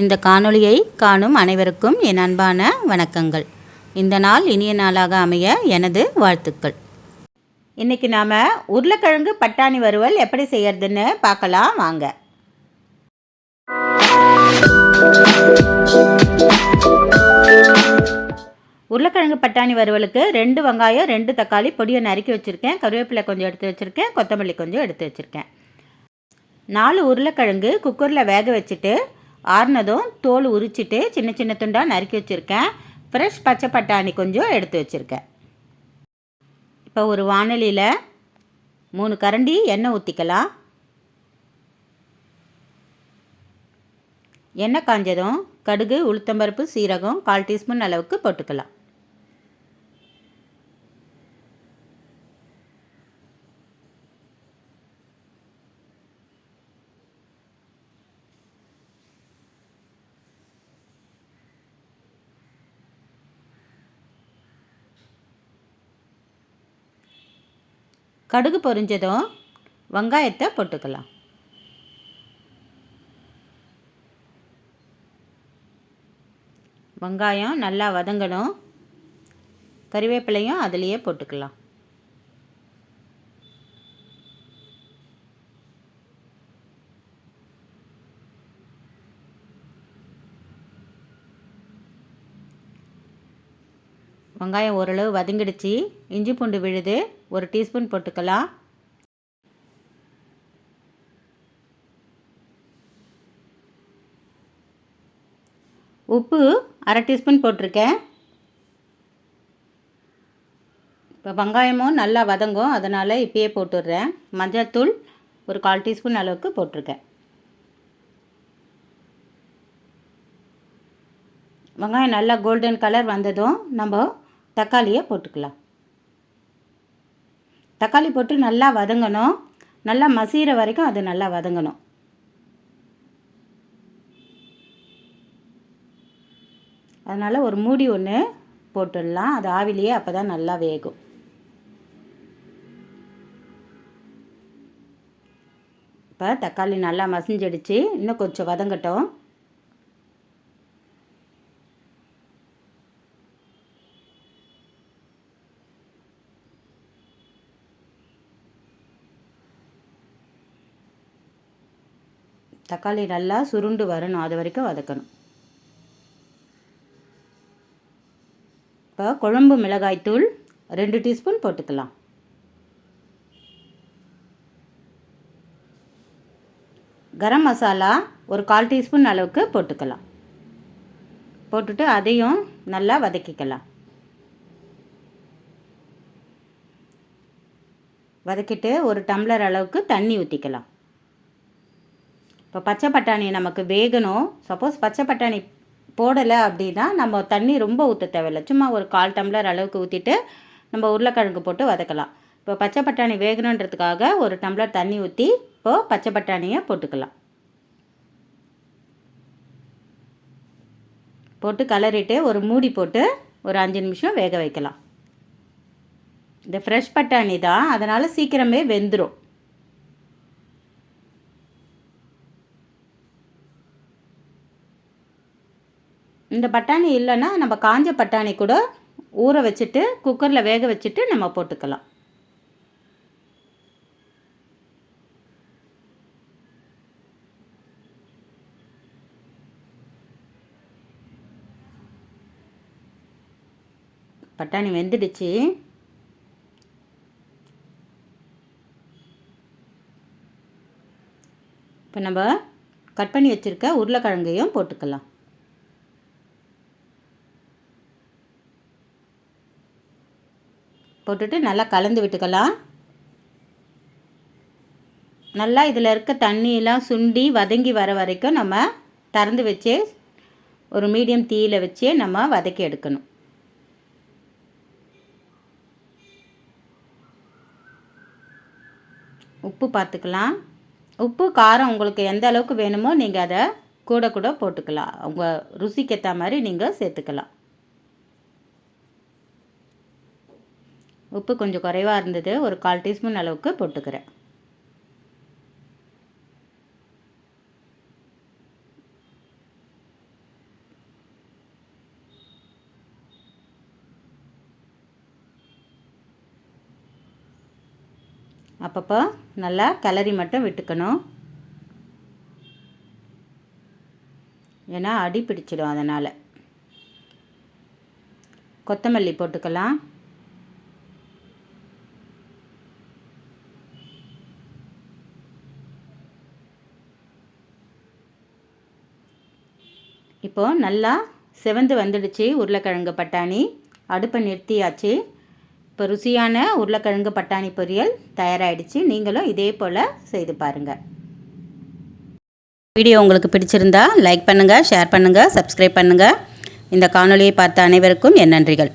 இந்த காணொளியை காணும் அனைவருக்கும் என் அன்பான வணக்கங்கள். இந்த நாள் இனிய நாளாக அமைய எனது வாழ்த்துக்கள். இன்றைக்கி நாம் உருளைக்கிழங்கு பட்டாணி வறுவல் எப்படி செய்யறதுன்னு பார்க்கலாம் வாங்க. உருளைக்கிழங்கு பட்டாணி வறுவலுக்கு ரெண்டு வெங்காயம் ரெண்டு தக்காளி பொடியை நறுக்கி வச்சுருக்கேன். கருவேப்பிலை கொஞ்சம் எடுத்து வச்சுருக்கேன். கொத்தமல்லி கொஞ்சம் எடுத்து வச்சுருக்கேன். நாலு உருளைக்கிழங்கு குக்கரில் வேக வச்சுட்டு ஆறுனதும் தோல் உரிச்சிட்டு சின்ன சின்ன துண்டாக நறுக்கி வச்சுருக்கேன். ஃப்ரெஷ் பச்சை பட்டாணி கொஞ்சம் எடுத்து வச்சுருக்கேன். இப்போ ஒரு வானலியில் மூணு கரண்டி எண்ணெய் ஊற்றிக்கலாம் எண்ணெய் காஞ்சதும் கடுகு உளுத்தம்பருப்பு சீரகம் கால் டீஸ்பூன் அளவுக்கு போட்டுக்கலாம். கடுகு பொரிஞ்சதும் வெங்காயத்தை போட்டுக்கலாம். வெங்காயம் நல்லா வதங்கணும். கறிவேப்பிலையும் அதுலேயே போட்டுக்கலாம். வெங்காயம் ஓரளவு வதங்கிடுச்சு. இஞ்சி பூண்டு விழுது ஒரு டீஸ்பூன் போட்டுக்கலாம். உப்பு அரை டீஸ்பூன் போட்டிருக்கேன். இப்போ வெங்காயமும் நல்லா வதங்கும் அதனால் இப்பயே போட்டுடுறேன். மஞ்சள்தூள் ஒரு கால் டீஸ்பூன் அளவுக்கு போட்டிருக்கேன். வெங்காயம் நல்லா கோல்டன் கலர் வந்ததும் நம்ம தக்காளியை போட்டுக்கலாம். தக்காளி போட்டு நல்லா வதங்கணும். நல்லா மசிகிற வரைக்கும் அது நல்லா வதங்கணும். அதனால் ஒரு மூடி ஒன்று போட்டுடலாம். அது ஆவிலேயே அப்போ தான் நல்லா வேகும். இப்போ தக்காளி நல்லா மசிஞ்சிடுச்சு. இன்னும் கொஞ்சம் வதங்கட்டும். தக்காளி நல்லா சுருண்டு வரணும். அது வரைக்கும் வதக்கணும். இப்போ குழம்பு மிளகாய்த்தூள் ரெண்டு டீஸ்பூன் போட்டுக்கலாம். கரம் மசாலா ஒரு கால் டீஸ்பூன் அளவுக்கு போட்டுக்கலாம். போட்டுட்டு அதையும் நல்லா வதக்கிக்கலாம். வதக்கிட்டு ஒரு டம்ளர் அளவுக்கு தண்ணி ஊற்றிக்கலாம் இப்போ பச்சை பட்டாணி நமக்கு வேகணும். சப்போஸ் பச்சை பட்டாணி போடலை அப்படின்னா நம்ம தண்ணி ரொம்ப ஊற்ற தேவையில்லை. சும்மா ஒரு கால் டம்ளர் அளவுக்கு ஊற்றிட்டு நம்ம உருளைக்கிழங்கு போட்டு வதக்கலாம். இப்போ பச்சை பட்டாணி வேகணுன்றதுக்காக ஒரு டம்ளர் தண்ணி ஊற்றி இப்போது பச்சை பட்டாணியை போட்டுக்கலாம். போட்டு கலரிட்டு ஒரு மூடி போட்டு ஒரு அஞ்சு நிமிஷம் வேக வைக்கலாம். இந்த ஃப்ரெஷ் பட்டாணி தான். அதனால் சீக்கிரமே வெந்துடும் இந்த பட்டாணி இல்லைன்னா நம்ம காஞ்ச பட்டாணி கூட ஊற வச்சுட்டு குக்கரில் வேக வச்சுட்டு நம்ம போட்டுக்கலாம். பட்டாணி வெந்துடுச்சு. இப்போ நம்ம கட் பண்ணி வச்சுருக்க உருளைக்கிழங்கையும் போட்டுக்கலாம். போட்டுட்டு நல்லா கலந்து விட்டுக்கலாம். நல்லா இதில் இருக்க தண்ணியெல்லாம் சுண்டி வதங்கி வர வரைக்கும் நம்ம திறந்து வச்சே ஒரு மீடியம் தீயில் வச்சே நம்ம வதக்கி எடுக்கணும். உப்பு பார்த்துக்கலாம். உப்பு காரம் உங்களுக்கு எந்த அளவுக்கு வேணுமோ நீங்கள் அதை கூட கூட போட்டுக்கலாம். உங்கள் ருசிக்கு ஏற்ற மாதிரி நீங்கள் சேர்த்துக்கலாம். உப்பு கொஞ்சம் குறைவாக இருந்தது. ஒரு கால் டீஸ்பூன் அளவுக்கு போட்டுக்கிறேன். அப்பப்போ நல்லா கிளறி மட்டும் விட்டுக்கணும். ஏன்னா அடி பிடிச்சிடும் அதனால். கொத்தமல்லி போட்டுக்கலாம். இப்போது நல்லா செவந்து வந்துடுச்சு உருளைக்கிழங்கு பட்டாணி. அடுப்பை நிறுத்தியாச்சு. இப்போ ருசியான உருளைக்கிழங்கு பட்டாணி பொரியல் தயாராகிடுச்சு நீங்களும் இதே போல் செய்து பாருங்கள் வீடியோ உங்களுக்கு பிடிச்சிருந்தா லைக் பண்ணுங்கள் ஷேர் பண்ணுங்கள் சப்ஸ்கிரைப் பண்ணுங்கள் இந்த காணொலியை பார்த்த அனைவருக்கும் என் நன்றிகள்.